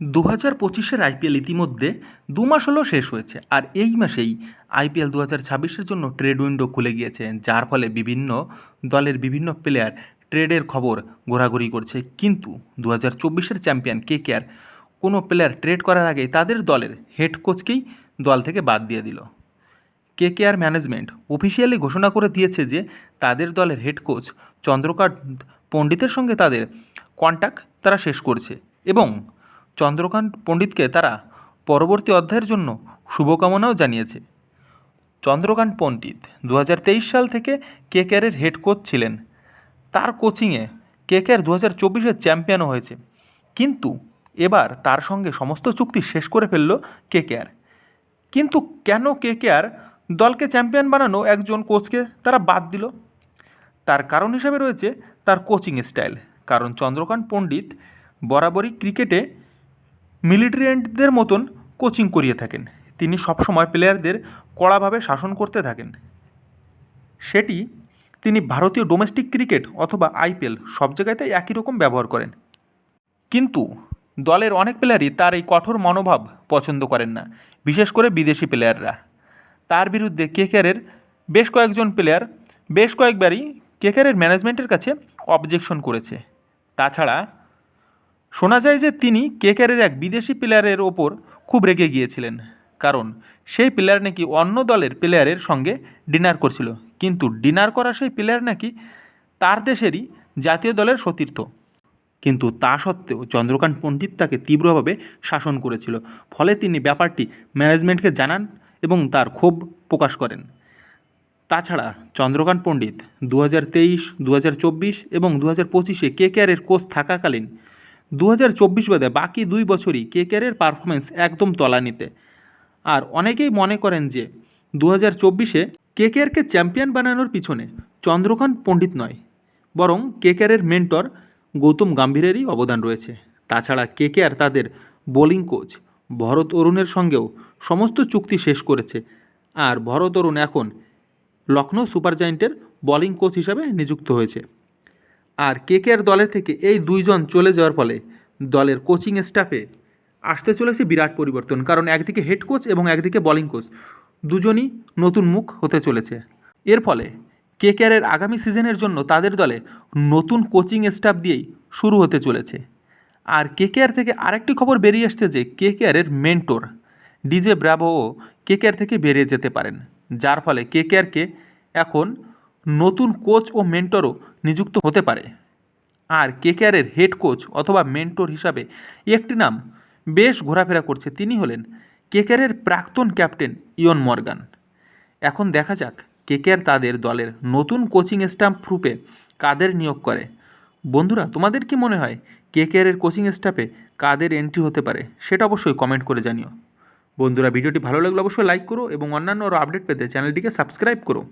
দু হাজার পঁচিশের আইপিএল ইতিমধ্যে দু মাস হলো শেষ হয়েছে আর এই মাসেই আইপিএল দু হাজার ছাব্বিশের জন্য ট্রেড উইন্ডো খুলে গিয়েছে, যার ফলে বিভিন্ন দলের বিভিন্ন প্লেয়ার ট্রেডের খবর ঘোরাঘুরি করছে। কিন্তু দু হাজার চব্বিশের চ্যাম্পিয়ন কে কে আর কোনো প্লেয়ার ট্রেড করার আগে তাদের দলের হেড কোচকেই দল থেকে বাদ দিয়ে দিল। কে কে আর ম্যানেজমেন্ট অফিসিয়ালি ঘোষণা করে দিয়েছে যে তাদের দলের হেড কোচ চন্দ্রকান্ত পণ্ডিতের সঙ্গে তাদের কন্ট্যাক্ট তারা শেষ করছে এবং চন্দ্রকান্ত পণ্ডিতকে তারা পরবর্তী অধ্যায়ের জন্য শুভকামনাও জানিয়েছে। চন্দ্রকান্ত পণ্ডিত দু হাজার তেইশ সাল থেকে কে কেয়ারের হেড কোচ ছিলেন। তার কোচিংয়ে কে কেয়ার দু হাজার চব্বিশের চ্যাম্পিয়নও হয়েছে। কিন্তু এবার তার সঙ্গে সমস্ত চুক্তি শেষ করে ফেলল কে কেয়ার কিন্তু কেন কে কেয়ার দলকে চ্যাম্পিয়ন বানানো একজন কোচকে তারা বাদ দিল? তার কারণ হিসাবে রয়েছে তার কোচিং স্টাইল। কারণ চন্দ্রকান্ত পণ্ডিত বরাবরই ক্রিকেটে মিলিটারিয়ানদের মতন কোচিং করিয়ে থাকেন। তিনি সবসময় প্লেয়ারদের কড়াভাবে শাসন করতে থাকেন। সেটি তিনি ভারতীয় ডোমেস্টিক ক্রিকেট অথবা আইপিএল সব জায়গাতে একই রকম ব্যবহার করেন। কিন্তু দলের অনেক প্লেয়ারই তার এই কঠোর মনোভাব পছন্দ করেন না, বিশেষ করে বিদেশি প্লেয়াররা। তার বিরুদ্ধে কেকেআরের বেশ কয়েকজন প্লেয়ার বেশ কয়েকবারই কেকেআরের ম্যানেজমেন্টের কাছে অবজেকশন করেছে। তাছাড়া শোনা যায় যে তিনি কেকেআরের এক বিদেশি প্লেয়ারের ওপর খুব রেগে গিয়েছিলেন। কারণ সেই প্লেয়ার নাকি অন্য দলের প্লেয়ারের সঙ্গে ডিনার করছিল। কিন্তু ডিনার করা সেই প্লেয়ার নাকি তার দেশেরই জাতীয় দলের সতীর্থ। কিন্তু তা সত্ত্বেও চন্দ্রকান্ত পণ্ডিত তাকে তীব্রভাবে শাসন করেছিল। ফলে তিনি ব্যাপারটি ম্যানেজমেন্টকে জানান এবং তার ক্ষোভ প্রকাশ করেন। তাছাড়া চন্দ্রকান্ত পণ্ডিত দু হাজার তেইশ দু হাজার চব্বিশ এবং দু হাজার পঁচিশে কে কেয়ারের কোচ থাকাকালীন দু হাজার চব্বিশ বাদে বাকি দুই বছরই কে কেয়ারের পারফরমেন্স একদম তলানিতে। আর অনেকেই মনে করেন যে দু হাজার চব্বিশে কে কেয়ারকে চ্যাম্পিয়ন বানানোর পিছনে চন্দ্রকান্ত পণ্ডিত নয়, বরং কে কেয়ারের মেন্টর গৌতম গাম্ভীরেরই অবদান রয়েছে। তাছাড়া কে কেয়ার তাদের বোলিং কোচ ভরত অরুণের সঙ্গেও সমস্ত চুক্তি শেষ করেছে। আর ভরত অরুণ এখন লখনৌ সুপার জায়েন্টের বোলিং কোচ হিসাবে নিযুক্ত হয়েছে। আর কে কেয়ার দলের থেকে এই দুইজন চলে যাওয়ার ফলে দলের কোচিং স্টাফে আসতে চলেছে বিরাট পরিবর্তন। কারণ একদিকে হেড কোচ এবং একদিকে বোলিং কোচ দুজনই নতুন মুখ হতে চলেছে। এর ফলে কে কেয়ারের আগামী সিজনের জন্য তাদের দলে নতুন কোচিং স্টাফ দিয়েই শুরু হতে চলেছে। আর কে কেয়ার থেকে আরেকটি খবর বেরিয়ে এসছে যে কে কেয়ারের মেন্টর ডিজে ব্রাভোও কে কেয়ার থেকে বেরিয়ে যেতে পারেন। যার ফলে কে কেয়ারকে এখন নতুন কোচ ও মেন্টরও নিযুক্ত হতে পারে। আর কে কেয়ারের হেড কোচ অথবা মেন্টর হিসাবে একটি নাম বেশ ঘোরাফেরা করছে তিনি হলেন কেকেআরের প্রাক্তন ক্যাপ্টেন ইয়ন মর্গান। এখন দেখা যাক কেকেআর তাদের দলের নতুন কোচিং স্টাফ রূপে কাদের নিয়োগ করে। বন্ধুরা, তোমাদের কি মনে হয় কেকেআরের কোচিং স্টাফে কাদের এন্ট্রি হতে পারে সেটা অবশ্যই কমেন্ট করে জানিও। বন্ধুরা, ভিডিওটি ভালো লাগলে অবশ্যই লাইক করো এবং অন্যান্য আরও আপডেট পেতে চ্যানেলটিকে সাবস্ক্রাইব করো।